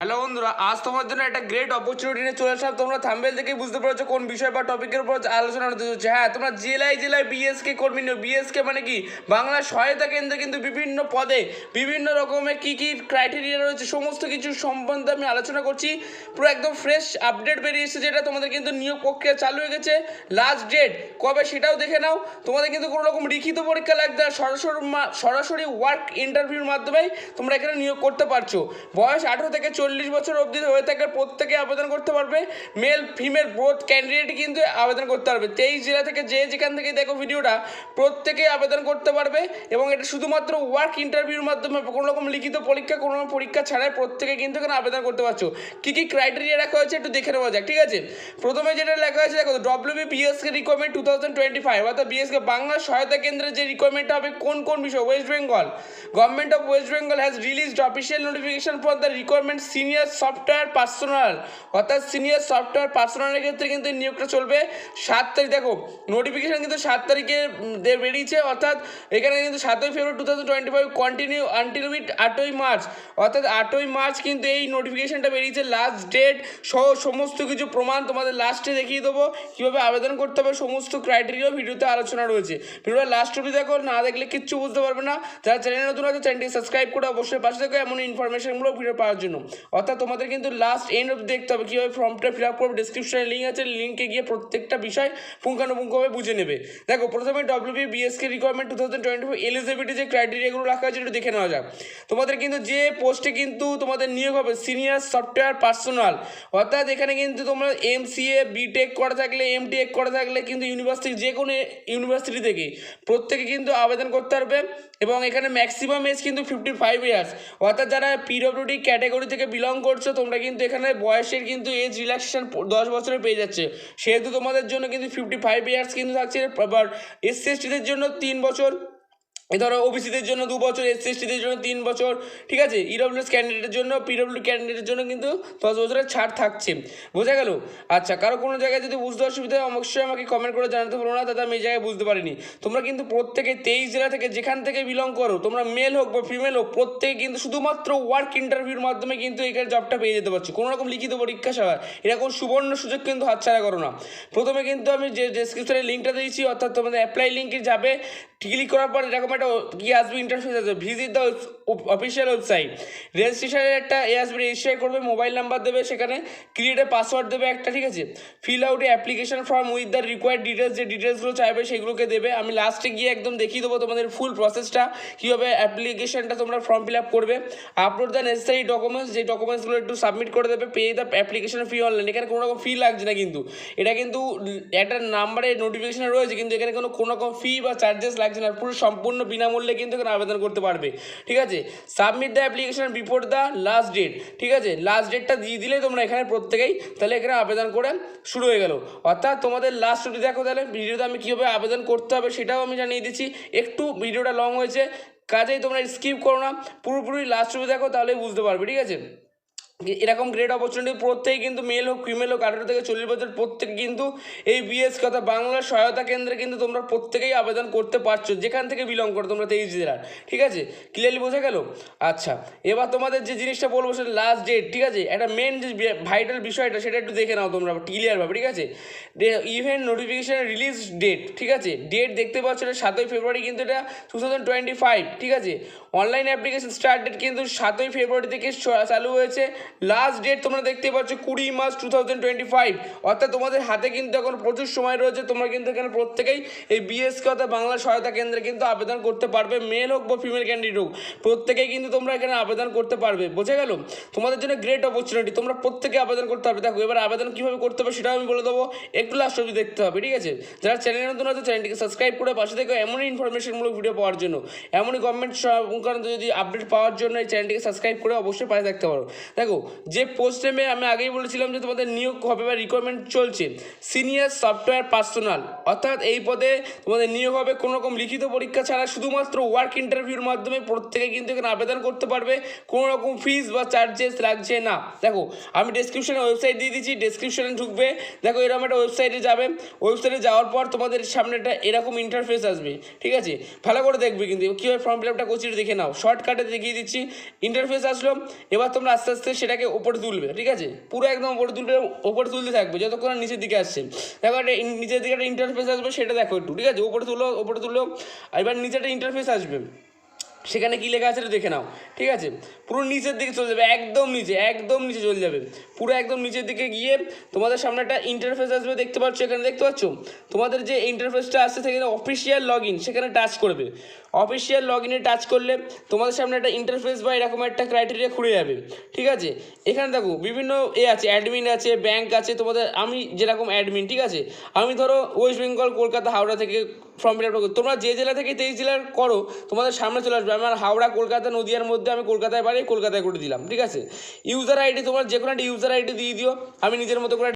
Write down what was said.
Hello বন্ধুরা, আজ তোমার জন্য একটা গ্রেট অপরচুনিটি নিয়ে চলে আসলাম। তোমরা থাম্বেল থেকে বুঝতে পারছ কোন বিষয় বা টপিকের উপর আলোচনা হতে চলছে। হ্যাঁ তোমরা জেলায় জেলায় বিএসকে কর্মী নিও। বিএসকে মানে কি? বাংলা সহায়তা কেন্দ্রে কিন্তু বিভিন্ন পদে বিভিন্ন রকমের কি কি ক্রাইটেরিয়া রয়েছে, সমস্ত কিছু সম্বন্ধে আমি আলোচনা করছি। পুরো একদম ফ্রেশ আপডেট বেরিয়ে এসেছে, যেটা তোমাদের কিন্তু নিয়োগ প্রক্রিয়া চালু হয়ে গেছে। লাস্ট ডেট কবে সেটাও দেখে নাও। তোমাদের কিন্তু কোনো রকম লিখিত পরীক্ষা লাগবে না, সরাসরি সরাসরি ওয়ার্ক ইন্টারভিউর মাধ্যমেই তোমরা এখানে নিয়োগ করতে পারছ। বয়স আঠেরো থেকে চল্লিশ বছর অবধি হয়ে থাকে প্রত্যেকে আবেদন করতে পারবে। মেল ফিমেল বোথ ক্যান্ডিডেট কিন্তু আবেদন করতে পারবে। তেইশ জেলা থেকে যে যেখান থেকে দেখো ভিডিওটা, প্রত্যেকে আবেদন করতে পারবে এবং এটা শুধুমাত্র ওয়ার্ক ইন্টারভিউর মাধ্যমে, কোনো রকম লিখিত পরীক্ষা, কোনো রকম পরীক্ষা ছাড়াই প্রত্যেকে কিন্তু এখানে আবেদন করতে পারছ। কী কী ক্রাইটেরিয়া রাখা হয়েছে একটু দেখে নেওয়া যাক, ঠিক আছে? প্রথমে যেটা লেখা হয়েছে, দেখো WB BSK requirement two thousand twenty five অর্থাৎ বিএসকে বাংলা সহায়তা কেন্দ্রের যে রিকোয়ারমেন্টটা হবে, কোন কোন বিষয়? West Bengal government of West Bengal has released official notification for the requirement senior software personal অর্থাৎ সিনিয়র সফটওয়্যার পার্সোনালের ক্ষেত্রে কিন্তু নিয়োগটা চলবে সাত তারিখ, দেখো নোটিফিকেশন কিন্তু সাত তারিখে বেরিয়েছে, অর্থাৎ এখানে কিন্তু সাতই February two thousand twenty five continue until with আটই মার্চ অর্থাৎ আটই মার্চ কিন্তু এই নোটিফিকেশানটা বেরিয়েছে লাস্ট ডেট সহ সমস্ত কিছু প্রমাণ তোমাদের লাস্টে দেখিয়ে দেবো, কীভাবে আবেদন করতে হবে, সমস্ত ক্রাইটেরিয়া ভিডিওতে আলোচনা রয়েছে। ভিডিওটা লাস্ট অবধি দেখো, না দেখলে কিচ্ছু বুঝতে পারবে না। যারা চ্যানেল নতুন আছে চ্যানেলটি সাবস্ক্রাইব করে অবশ্যই পাশে দেখো এমন ইনফরমেশনগুলো ভিডিও পাওয়ার জন্য। অর্থাৎ তোমাদের কিন্তু লাস্ট এন্ড অবধি দেখতে হবে, কীভাবে ফর্মটা ফিল আপ করবে ডিসক্রিপশনে লিঙ্ক আছে লিঙ্কে গিয়ে প্রত্যেকটা বিষয় পুঙ্খানুপুঙ্খভাবে বুঝে নেবে। দেখো, প্রথমে WB BSK requirement two thousand twenty four eligibility যে ক্রাইটেরিয়াগুলো রাখা আছে একটু দেখে নেওয়া যাক। তোমাদের কিন্তু যে পোস্টে কিন্তু তোমাদের নিয়োগ হবে সিনিয়র সফটওয়্যার পার্সোনাল অর্থাৎ এখানে কিন্তু তোমরা এম সিএ বিটেক করা থাকলে এম টেক করা থাকলে কিন্তু ইউনিভার্সিটি যে কোনো ইউনিভার্সিটি থেকে প্রত্যেকে কিন্তু আবেদন করতে পারবে এবং এখানে ম্যাক্সিমাম এজ কিন্তু ফিফটি ফাইভ ইয়ার্স অর্থাৎ যারা পিডব্লিউডি ক্যাটাগরি থেকে বিলং করছ, তোমরা কিন্তু এখানে বয়সের কিন্তু এজ রিল্যাক্সেশন দশ বছরে পেয়ে যাচ্ছে। সেহেতু তোমাদের জন্য কিন্তু ফিফটি ফাইভ ইয়ার্স কিন্তু থাকছে আবার এসসি এসটিদের জন্য তিন বছর। ধরো ওবিসিদের জন্য দু বছর এসসি এসটিদের জন্য তিন বছর, ঠিক আছে? ইডব্লিউএস ক্যান্ডিডেটের জন্য পিডব্লিউ ক্যান্ডিডেটের জন্য কিন্তু দশ বছরের ছাড় থাকছে। বোঝা গেল? আচ্ছা কারও কোনো জায়গায় যদি বুঝতে অসুবিধা হয়, অবশ্যই আমাকে কমেন্ট করে জানাতে পারো না, দাদা, আমি এই জায়গায় বুঝতে পারিনি। তোমরা কিন্তু প্রত্যেকে তেইশ জেলা থেকে যেখান থেকে বিলং করো, তোমরা মেল হোক বা ফিমেল হোক, প্রত্যেকে কিন্তু শুধুমাত্র ওয়ার্ক ইন্টারভিউর মাধ্যমে কিন্তু এখানে জবটা পেয়ে যেতে পারছ। কোনো রকম লিখিত পরীক্ষা ছাড়া, এরকম সুবর্ণ সুযোগ কিন্তু হাতছাড়া করো না। প্রথমে কিন্তু আমি যে ডেসক্রিপশনে লিঙ্কটা দিয়েছি, অর্থাৎ তোমাদের অ্যাপ্লাই লিঙ্কে যাবে ক্লিক করার পর এরকম একটা কি আসবে ইন্টারফেস আসবে ভিজিট দ্য অফিসিয়াল ওয়েবসাইট রেজিস্ট্রেশনের একটা এ আসবে রেজিস্টার করবে মোবাইল নাম্বার দেবে সেখানে ক্রিয়েট এ পাসওয়ার্ড দেবে একটা, ঠিক আছে? Fill out a application form with the required details যে ডিটেলসগুলো চাইবে সেগুলোকে দেবে। আমি লাস্টে গিয়ে একদম দেখিয়ে দেবো তোমাদের ফুল প্রসেসটা কীভাবে অ্যাপ্লিকেশনটা তোমরা ফর্ম ফিল আপ করবে। আপলোড দ্য নেসেসারি ডকুমেন্টস যে ডকুমেন্টসগুলো একটু সাবমিট করে দেবে pay the application fee online এখানে কোনো রকম ফি লাগছে না কিন্তু। এটা কিন্তু একটা নাম্বারে নোটিফিকেশন রয়েছে, কিন্তু এখানে কোনো কোনো রকম ফি বা চার্জেস লাগছে না। পুরো সম্পূর্ণ বিনামূল্যে কিন্তু এখানে আবেদন করতে পারবে। ঠিক আছে? Submit the application before the last date ঠিক আছে? লাস্ট ডেটটা দিয়ে দিলে তোমরা এখানে প্রত্যেকেই তাহলে এখানে আবেদন করে শুরু হয়ে গেল। অর্থাৎ তোমাদের লাস্ট যদি দেখো তাহলে। ভিডিওতে আমি কীভাবে আবেদন করতে হবে সেটাও আমি জানিয়ে দিচ্ছি। একটু ভিডিওটা লং হয়েছে, কাজেই তোমরা স্কিপ করো না। পুরোপুরি লাস্ট অবধি দেখো তাহলে বুঝতে পারবে, ঠিক আছে? এরকম গ্রেট অপরচুনিটি প্রত্যেকেই কিন্তু মেল হোক ফিমেল হোক, আঠারো থেকে চল্লিশ বছর প্রত্যেকে কিন্তু এই বিএস কথা বাংলার সহায়তা কেন্দ্রে কিন্তু তোমরা প্রত্যেকেই আবেদন করতে পারছ, যেখান থেকে বিলং করো, তোমরা তেইশ জেলার, ঠিক আছে? ক্লিয়ারলি বোঝা গেল? আচ্ছা এবার তোমাদের যে জিনিসটা বলব সেটা লাস্ট ডেট ঠিক আছে? একটা মেন যে ভাইটাল বিষয়টা, সেটা একটু দেখে নাও তোমরা ক্লিয়ারভাবে ঠিক আছে? ইভেন্ট নোটিফিকেশান রিলিজ ডেট ঠিক আছে? ডেট দেখতে পাচ্ছ এটা সাতই ফেব্রুয়ারি কিন্তু এটা টু থাউজেন্ড টোয়েন্টি ফাইভ ঠিক আছে? অনলাইন অ্যাপ্লিকেশন স্টার্ট ডেট কিন্তু সাতই ফেব্রুয়ারি থেকে চালু হয়েছে। লাস্ট ডেট তোমরা দেখতে পাচ্ছ কুড়ি March two thousand twenty five অর্থাৎ তোমাদের হাতে কিন্তু এখন প্রচুর সময় রয়েছে, তোমরা কিন্তু এখানে প্রত্যেকেই এই বিএসকে অর্থাৎ বাংলা সহায়তা কেন্দ্রে কিন্তু আবেদন করতে পারবে মেল হোক বা ফিমেল ক্যান্ডিডেট হোক, প্রত্যেকেই কিন্তু তোমরা এখানে আবেদন করতে পারবে, বোঝা গেল? তোমাদের জন্য গ্রেট অপরচুনিটি তোমরা প্রত্যেকে আবেদন করতে পারবে। দেখো, এবার আবেদন কীভাবে করতে হবে সেটাও আমি বলে দেবো, একটু লাস্ট অবধি দেখতে হবে, ঠিক আছে? যারা চ্যানেল নতুন আছে চ্যানেলটিকে সাবস্ক্রাইব করে পাশে থেকে এমনই ইনফরমেশনমূলক ভিডিও পাওয়ার জন্য, এমনই গভর্নমেন্ট সংক্রান্ত যদি আপডেট পাওয়ার জন্য এই চ্যানেলটিকে সাবস্ক্রাইব করে অবশ্যই পাশে থাকতে পারো। দেখো যে পোস্ট নেমে আমি আগেই বলেছিলাম যে তোমাদের নিয়োগ হবে বা রিকোয়ারমেন্ট চলছে সিনিয়র সফটওয়্যার পার্সোনাল অর্থাৎ এই পদে তোমাদের নিয়োগ হবে কোনো রকম লিখিত পরীক্ষা ছাড়া, শুধুমাত্র ওয়ার্ক ইন্টারভিউর মাধ্যমে প্রত্যেকে কিন্তু এখানে আবেদন করতে পারবে কোনো রকম ফিস বা চার্জেস লাগছে না। দেখো, আমি ডেসক্রিপশনে ওয়েবসাইট দিয়ে দিচ্ছি ডেসক্রিপশনে ঢুকবে, দেখো এরকম একটা ওয়েবসাইটে যাবে ওয়েবসাইটে যাওয়ার পর তোমাদের সামনে একটা এরকম ইন্টারফেস আসবে, ঠিক আছে? ভালো করে দেখবে কিন্তু কীভাবে ফর্ম ফিল আপটা করছি দেখে নাও শর্টকাটে দেখিয়ে দিচ্ছি ইন্টারফেস আসলো, এবার তোমরা আস্তে আস্তে সেটাকে ওপরে তুলবে, ঠিক আছে? পুরো একদম ওপরে তুলবে ওপরে তুলতে থাকবে, যতক্ষণ নিচের দিকে আসছে। দেখো একটা নিচের দিকে একটা ইন্টারফেস আসবে, সেটা দেখো একটু, ঠিক আছে? ওপরে তুলো ওপরে তুলো, আর এবার নিচে একটা ইন্টারফেস আসবে। সেখানে কি লেখা আছে দেখে নাও, ঠিক আছে? পুরো নিচের দিকে চলে যাবে, একদম নিচে একদম নিচে চলে যাবে। পুরো একদম নিচের দিকে গিয়ে তোমাদের সামনে একটা ইন্টারফেস আসবে, দেখতে পাচ্ছ এখানে, দেখতে পাচ্ছ? তোমাদের যে ইন্টারফেসটা আসছে সেখানে অফিসিয়াল লগ ইন সেখানে টাচ করবে। অফিসিয়াল লগ ইনে টাচ করলে তোমাদের সামনে একটা ইন্টারফেস বা এরকম একটা ক্রাইটেরিয়া খুলে যাবে, ঠিক আছে? এখানে দেখো, বিভিন্ন এ আছে অ্যাডমিন আছে ব্যাংক আছে, তোমাদের, আমি যেরকম অ্যাডমিন ঠিক আছে? আমি ধরো ওয়েস্ট বেঙ্গল কলকাতা হাওড়া থেকে ফর্ম ফিল আপ তোমরা যে জেলা থেকে তেইশ জেলার করো, তোমাদের সামনে চলে আসবে। আমার হাওড়া, কলকাতা, নদিয়ার মধ্যে আমি কলকাতায় বাড়ি, কলকাতায় করে দিলাম। ঠিক আছে? ইউজার আইডি তোমার যে কোনো একটা ইউজার আইডি দিয়ে দিও। আমি নিজের মতো করে